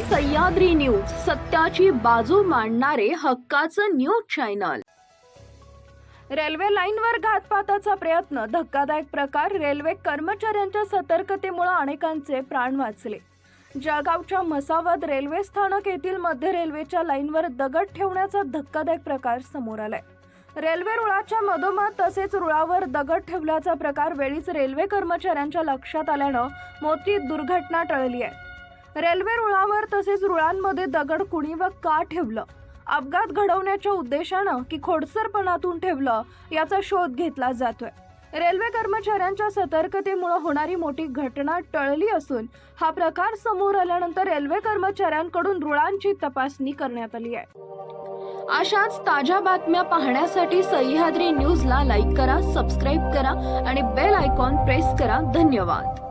Sahyadri news सत्याची बाजू मांडणारे हक्काचं न्यूज चॅनल. रेल्वे लाईनवर घातपाताचा प्रयत्न धक्कादायक प्रकार रेल्वे कर्मचाऱ्यांच्या सतर्कतेमुळे अनेकांचे प्राण वाचले. जळगावच्या मसावत रेल्वे स्थानक येथील मध्य रेल्वेच्या लाईनवर दगड ठेवण्याचा धक्कादायक प्रकार समोर आलाय. रेल्वे रुळाच्या मधोमध तसेच रुळावर दगड ठेवल्याचा प्रकार वेळीच रेल्वे कर्मचाऱ्यांच्या लक्षात आल्यानं मोठी दुर्घटना टळली आहे. रेल्वे रुळावर तसेच रुळांमध्ये दगड कुणी व का ठेवलं? अपघात घडवण्याच्या उद्देशानं की खोडसरपणातून ठेवलं? याचा शोध घेतला जातोय. रेल्वे कर्मचाऱ्यांच्या सतर्कतेमुळे होणारी मोठी घटना टळली असून हा प्रकार समोर आल्यानंतर रेल्वे कर्मचाऱ्यांकडून रुळांची तपासणी करण्यात आली आहे. अशाच ताज्या बातम्या पाहण्यासाठी सह्याद्री न्यूजला लाईक करा सबस्क्राईब करा आणि बेल आयकॉन प्रेस करा. धन्यवाद.